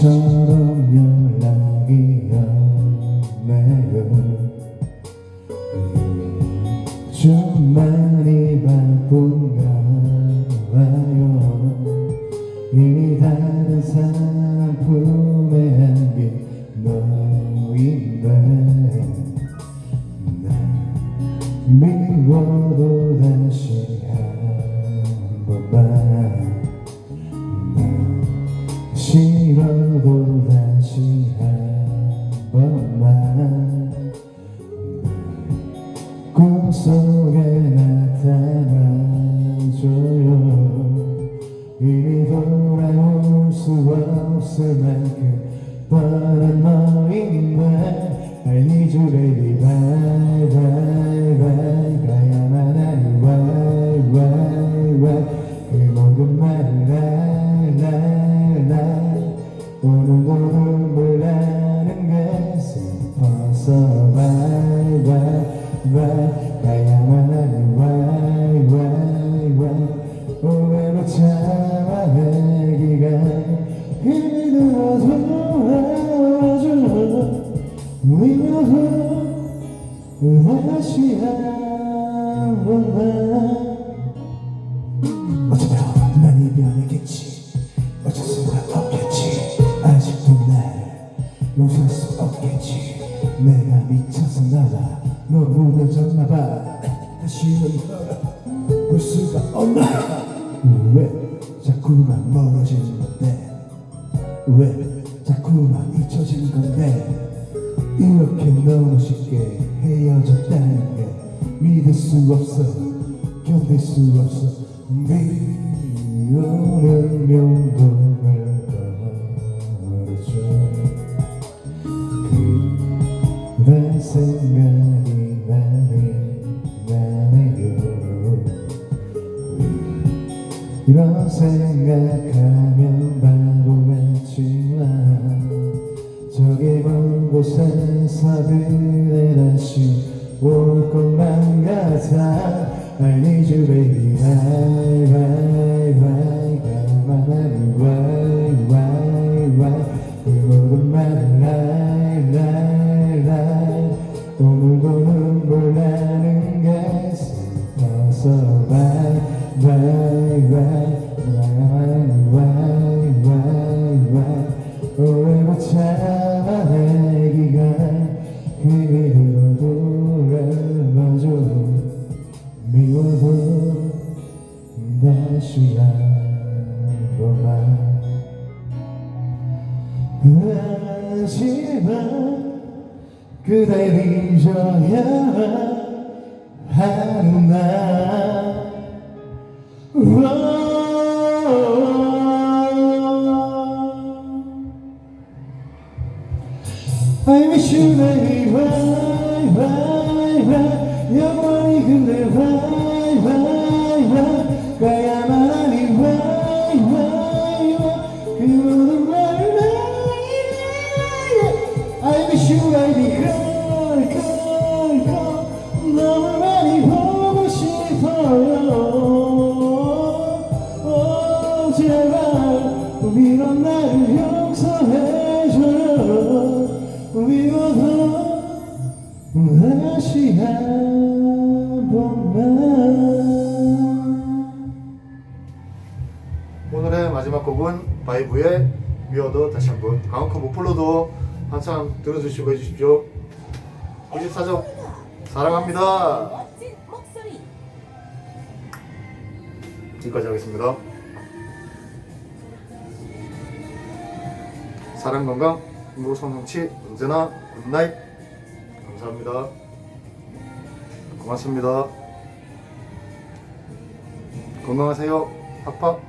처럼 연락이 없네요. 좀 많이 바쁜가 꿈속에 나타나줘요. 이미 돌아올 수 없을 만큼 뻔한 너인데 I need you baby bye bye bye 가야만 하니 why why why 그 모든 말을 날날날 오늘도 눈물 나는 게 슬퍼서 bye bye 다시 한 번만 어쩌면 많이 변했겠지 어쩔 수가 없겠지 아직도 날 용서할 수 없겠지. 내가 미쳐서 나와 너무 늦었나봐. 다시는 볼 수가 없나. 왜 자꾸만 멀어지는 건데? 왜 자꾸만 잊혀지는 건데? 이렇게 너무 쉽게 헤어졌다는 게 믿을 수 없어 견딜 수 없어. 미워는 명동 이런 생각하면 바보 같지만 저기 먼 곳에서 그대 다시 올 것만 같아. I need you baby. Bye bye bye 가만히 why why why? 그 모든 말을 lie lie lie. 오늘도 눈물 나는 게 슬퍼서 bye bye 한 번만 하지만 그댈 잊어야만 날 I miss you baby bye bye bye 영 이런 나를 용서해줘요 위로도 다시 한 번만. 오늘의 마지막 곡은 바이브의 미워도 다시 한번 강욱한 목폴로도 한참 들어주시고 해주십시오. 94점 사랑합니다. 여기까지 하겠습니다 사랑 건강 행복 성성치 언제나 굿나잇. 감사합니다. 고맙습니다. 건강하세요. 팍팍